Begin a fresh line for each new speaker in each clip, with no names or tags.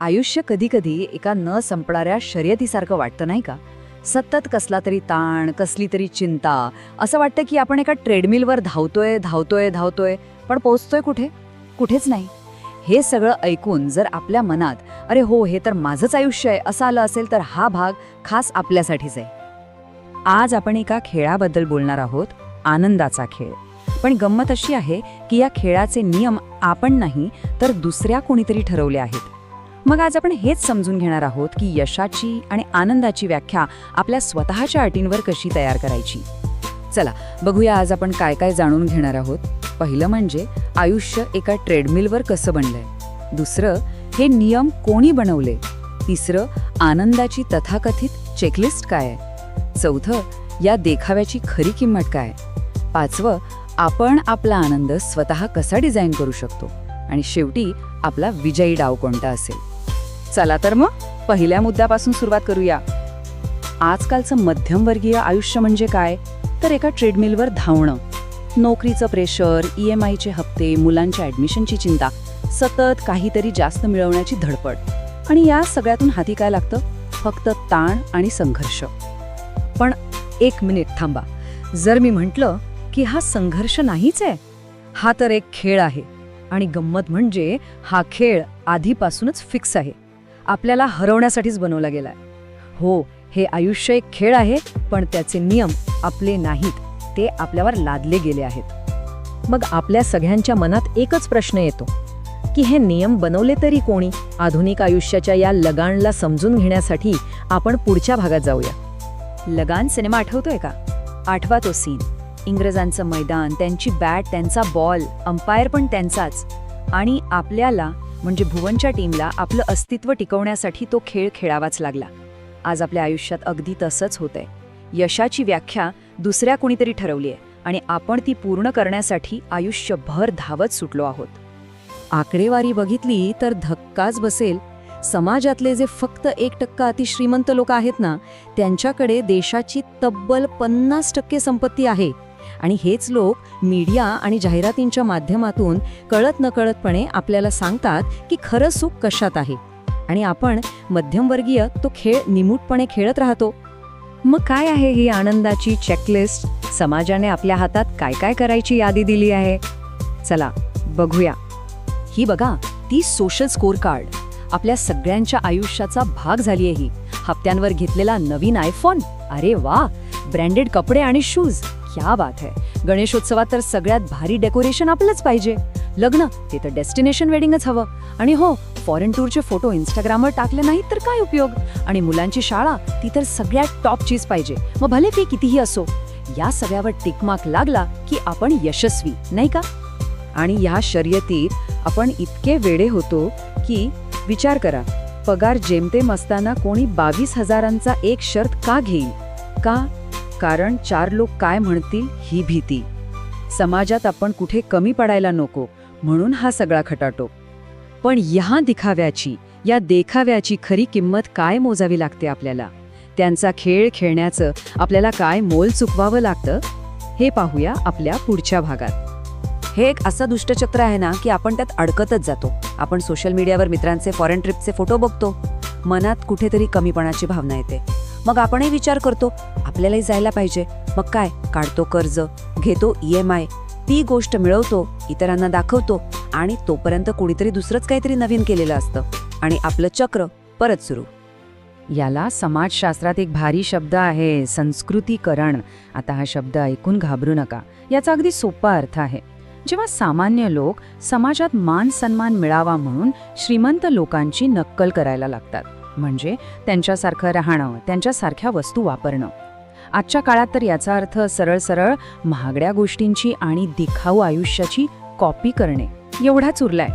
आयुष्य कधीकधी एका न संपणाऱ्या शर्यतीसारखं वाटतं नाही का? सतत कसला तरी ताण कसली तरी चिंता असं वाटतं की आपण एका ट्रेडमिलवर धावतोय धावतोय धावतोय पण पोचतोय कुठे? कुठेच नाही. हे सगळं ऐकून जर आपल्या मनात अरे हो हे तर माझंच आयुष्य आहे असं आलं असेल तर हा भाग खास आपल्यासाठीच आहे. आज आपण एका खेळाबद्दल बोलणार आहोत आनंदाचा खेळ. पण गंमत अशी आहे की या खेळाचे नियम आपण नाही तर दुसऱ्या कोणीतरी ठरवले आहेत. मग आज आपण हेच समजून घेणार आहोत की यशाची आणि आनंदाची व्याख्या आपल्या स्वतःच्या अटींवर कशी तयार करायची. चला बघूया आज आपण काय काय जाणून घेणार आहोत. पहिलं म्हणजे आयुष्य एका ट्रेडमिलवर कसं बनलंय. दुसरं हे नियम कोणी बनवले. तिसरं आनंदाची तथाकथित चेकलिस्ट काय आहे. चौथं या देखाव्याची खरी किंमत काय पाचवं आपण आपला आनंद स्वतः कसा डिझाईन करू शकतो. आणि शेवटी आपला विजयी डाव कोणता असेल. चला तर मग पहिल्या मुद्द्यापासून सुरुवात करूया. आजकालचं मध्यमवर्गीय आयुष्य म्हणजे काय? तर एका ट्रेडमिलवर धावणं. नोकरीचं प्रेशर ई एम आयचे हप्ते मुलांच्या ॲडमिशनची चिंता सतत काहीतरी जास्त मिळवण्याची धडपड. आणि या सगळ्यातून हाती काय लागतं? फक्त ताण आणि संघर्ष. पण एक मिनिट थांबा. जर मी म्हटलं की हा संघर्ष नाहीच आहे हा तर एक खेळ आहे. आणि गंमत म्हणजे हा खेळ आधीपासूनच फिक्स आहे. आपल्याला हरवण्यासाठीच बनवला गेलाय. हो हे आयुष्य एक खेळ आहे पण त्याचे नियम आपले नाहीत. ते आपल्यावर लादले गेले आहेत. मग आपल्या सगळ्यांच्या मनात एकच प्रश्न येतो की हे नियम बनवले तरी कोणी? आधुनिक आयुष्याच्या या लगानला समजून घेण्यासाठी आपण पुढच्या भागात जाऊया. लगान सिनेमा आठवतोय का? आठवा तो सीन. इंग्रजांचं मैदान त्यांची बॅट त्यांचा बॉल अंपायर पण त्यांचाच. आणि आपल्याला म्हणजे भुवनच्या टीमला आपलं अस्तित्व टिकवण्यासाठी तो खेळ खेळावाच लागला. आज आपल्या आयुष्यात अगदी तसंच होतंय. यशाची व्याख्या दुसऱ्या कोणीतरी ठरवली आहे आणि आपण ती पूर्ण करण्यासाठी आयुष्यभर धावत सुटलो आहोत. आकडेवारी बघितली तर धक्काच बसेल. समाजातले जे फक्त एक टक्का अतिश्रीमंत लोक आहेत ना त्यांच्याकडे देशाची तब्बल पन्नास टक्के संपत्ती आहे. आणि हेच लोक मीडिया आणि जाहिरातींच्या माध्यमातून कळत नकळतपणे आपल्याला सांगतात की खरं सुख कशात आहे. आणि आपण मध्यमवर्गीय तो खेळ निमूटपणे खेळत राहतो. मग काय आहे ही आनंदाची चेकलिस्ट समाजाने आपल्या हातात काय काय करायची यादी दिली आहे? चला बघूया. ही बघा ती सोशल स्कोर कार्ड आपल्या सगळ्यांच्या आयुष्याचा भाग झाली आहे ही. हप्त्यांवर घेतलेला नवीन आयफोन अरे वा! ब्रँडेड कपडे आणि शूज क्या बात आहे गणेशोत्सवात तर सगळ्यात भारी डेकोरेशन आपलंच पाहिजे. लग्न ते तर डेस्टिनेशन वेडिंगच हवं. आणि हो फॉरेन टूरचे फोटो इंस्टाग्रामवर टाकले नाहीत तर काय उपयोग? आणि मुलांची शाळा ती तर सगळ्यात टॉपचीच पाहिजे. मग भले फी कितीही असो या सगळ्यावर टिकमाक लागला की आपण यशस्वी नाही का? आणि या शर्यतीत आपण इतके वेडे होतो की विचार करा पगार जेमतेम असताना कोणी बावीस हजारांचा एक शर्त का घेईल? का कारण चार लोक काय म्हणतील ही भीती. समाजात आपण कुठे कमी पडायला नको म्हणून हा सगळा खटाटो. पण ह्या दिखाव्याची या देखाव्याची खरी किंमत काय मोजावी लागते आपल्याला? त्यांचा खेळ खेळण्याचं आपल्याला काय मोल चुकवावं लागतं? हे पाहूया आपल्या पुढच्या भागात. हे एक असं दुष्टचक्र आहे ना की आपण त्यात अडकतच जातो. आपण सोशल मीडियावर मित्रांचे फॉरेन ट्रिपचे फोटो बघतो. मनात कुठेतरी कमीपणाची भावना येते. मग आपणही विचार करतो आपल्यालाही जायला पाहिजे. मग काय? काढतो कर्ज घेतो ई एम आय ती गोष्ट मिळवतो इतरांना दाखवतो आणि तोपर्यंत कुणीतरी दुसरंच काहीतरी नवीन केलेलं असतं आणि आपलं चक्र परत सुरू. याला समाजशास्त्रात एक भारी शब्द आहे संस्कृतीकरण. आता हा शब्द ऐकून घाबरू नका. याचा अगदी सोपा अर्थ आहे. जेव्हा सामान्य लोक समाजात मान सन्मान मिळावा म्हणून श्रीमंत लोकांची नक्कल करायला लागतात. म्हणजे त्यांच्यासारखं राहणं त्यांच्यासारख्या वस्तू वापरणं. आजच्या काळात तर याचा अर्थ सरळ सरळ महागड्या गोष्टींची आणि दिखाऊ आयुष्याची कॉपी करणे एवढाच उरलाय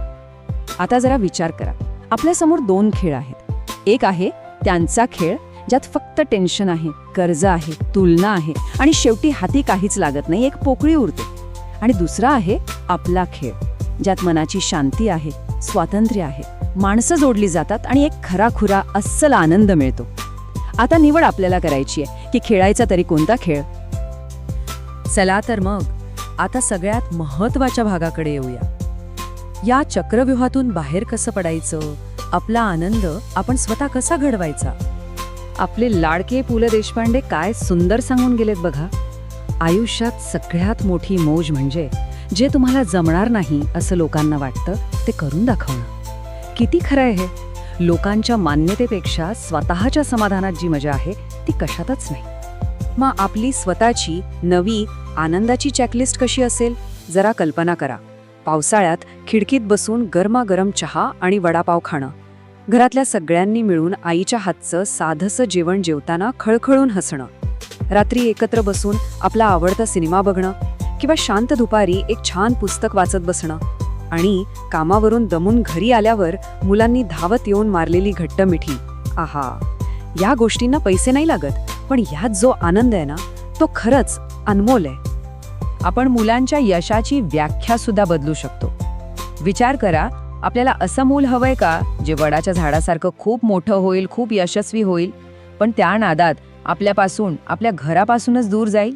आता जरा विचार करा. आपल्यासमोर दोन खेळ आहेत. एक आहे त्यांचा खेळ ज्यात फक्त टेन्शन आहे कर्ज आहे तुलना आहे आणि शेवटी हाती काहीच लागत नाही एक पोकळी उरते. आणि दुसरा आहे आपला खेळ ज्यात मनाची शांती आहे स्वातंत्र्य आहे. माणसं जोडली जातात आणि एक खराखुरा अस्सल आनंद मिळतो. आता निवड आपल्याला करायची आहे की खेळायचा तरी कोणता खेळ? चला तर मग आता सगळ्यात महत्त्वाच्या भागाकडे येऊया. या चक्रव्यूहातून बाहेर कसं पडायचं?
आपला आनंद आपण स्वतः कसा घडवायचा?
आपले लाडके पु ल देशपांडे काय सुंदर सांगून गेलेत बघा. आयुष्यात सगळ्यात मोठी मौज म्हणजे जे तुम्हाला जमणार नाही असं लोकांना वाटतं ते करून दाखवणं. किती खरं आहे हे? लोकांच्या मान्यतेपेक्षा स्वतःच्या समाधानात जी मजा आहे ती कशातच नाही.
मग आपली स्वतःची नवी आनंदाची चेकलिस्ट कशी असेल? जरा कल्पना करा. पावसाळ्यात खिडकीत बसून गरमागरम चहा आणि वडापाव खाणं. घरातल्या सगळ्यांनी मिळून आईच्या हातचं साधंसं जेवण जेवताना खळखळून हसणं. रात्री एकत्र बसून आपला आवडता सिनेमा बघणं किंवा शांत दुपारी एक छान पुस्तक वाचत बसणं. आणि कामावरून दमून घरी आल्यावर मुलांनी धावत येऊन मारलेली घट्ट मिठी आहा या गोष्टींना पैसे नाही लागत पण ह्यात जो आनंद आहे ना तो खरंच अनमोल आहे.
आपण मुलांच्या यशाची व्याख्या सुद्धा बदलू शकतो. विचार करा आपल्याला असं मूल हवंय का जे वडाच्या झाडासारखं खूप मोठं होईल खूप यशस्वी होईल पण त्या नादात आपल्यापासून आपल्या घरापासूनच दूर जाईल?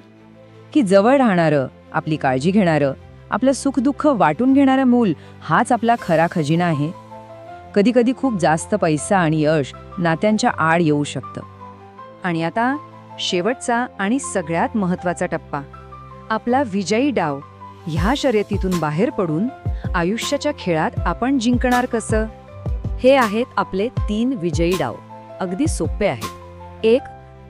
की जवळ राहणारं आपली काळजी घेणारं आपलं सुखदुःख वाटून घेणारं मूल हाच आपला खरा खजिना आहे. कधीकधी खूप जास्त पैसा आणि यश नात्यांच्या आड येऊ शकतं.
आणि आता शेवटचा आणि सगळ्यात महत्त्वाचा टप्पा. आपला विजयी डाव. ह्या शर्यतीतून बाहेर पडून आयुष्याच्या खेळात आपण जिंकणार कसं? हे आहेत आपले तीन विजयी डाव. अगदी सोपे आहेत. एक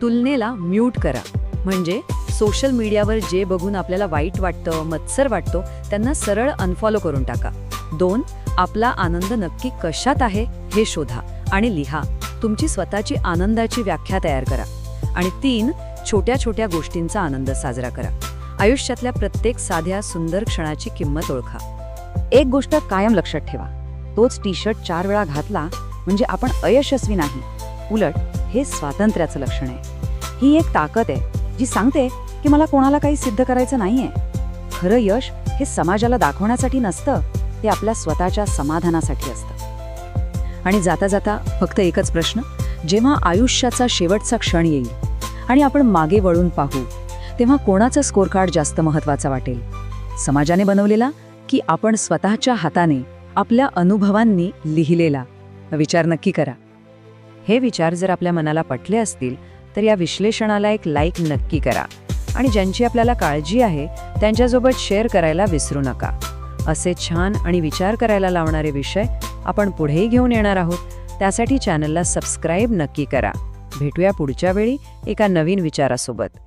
तुलनेला म्यूट करा. म्हणजे सोशल मीडियावर जे बघून आपल्याला वाईट वाटतं मत्सर वाटतो त्यांना सरळ अनफॉलो करून टाका. दोन आपला आनंद नक्की कशात आहे हे शोधा आणि लिहा. तुमची स्वतःची आनंदाची व्याख्या तयार करा. आणि तीन छोट्या छोट्या गोष्टींचा आनंद साजरा करा. आयुष्यातल्या प्रत्येक साध्या सुंदर क्षणाची किंमत ओळखा.
एक गोष्ट कायम लक्षात ठेवा. तोच टी शर्ट चार वेळा घातला म्हणजे आपण अयशस्वी नाही. उलट हे स्वातंत्र्याचं लक्षण आहे. ही एक ताकद आहे जी सांगते की मला कोणाला काही सिद्ध करायचं नाहीये. खरं यश हे समाजाला दाखवण्यासाठी नसतं ते आपल्या स्वतःच्या समाधानासाठी असतं. आणि जाता जाता फक्त एकच प्रश्न जेव्हा आयुष्याचा शेवटचा क्षण येईल आणि आपण मागे वळून पाहू तेव्हा कोणाचं स्कोर कार्ड जास्त महत्त्वाचा वाटेल? समाजाने बनवलेला की आपण स्वतःच्या हाताने आपल्या अनुभवांनी लिहिलेला? विचार नक्की करा. हे विचार जर आपल्या मनाला पटले असतील तर या विश्लेषणाला एक लाईक नक्की करा. आणि ज्यांची आपल्याला काळजी आहे त्यांच्यासोबत शेअर करायला विसरू नका. असे छान आणि विचार करायला लावणारे विषय आपण पुढेही घेऊन येणार आहोत. त्यासाठी चॅनलला सबस्क्राईब नक्की करा. भेटूया पुढच्या वेळी एका नवीन विचारासोबत.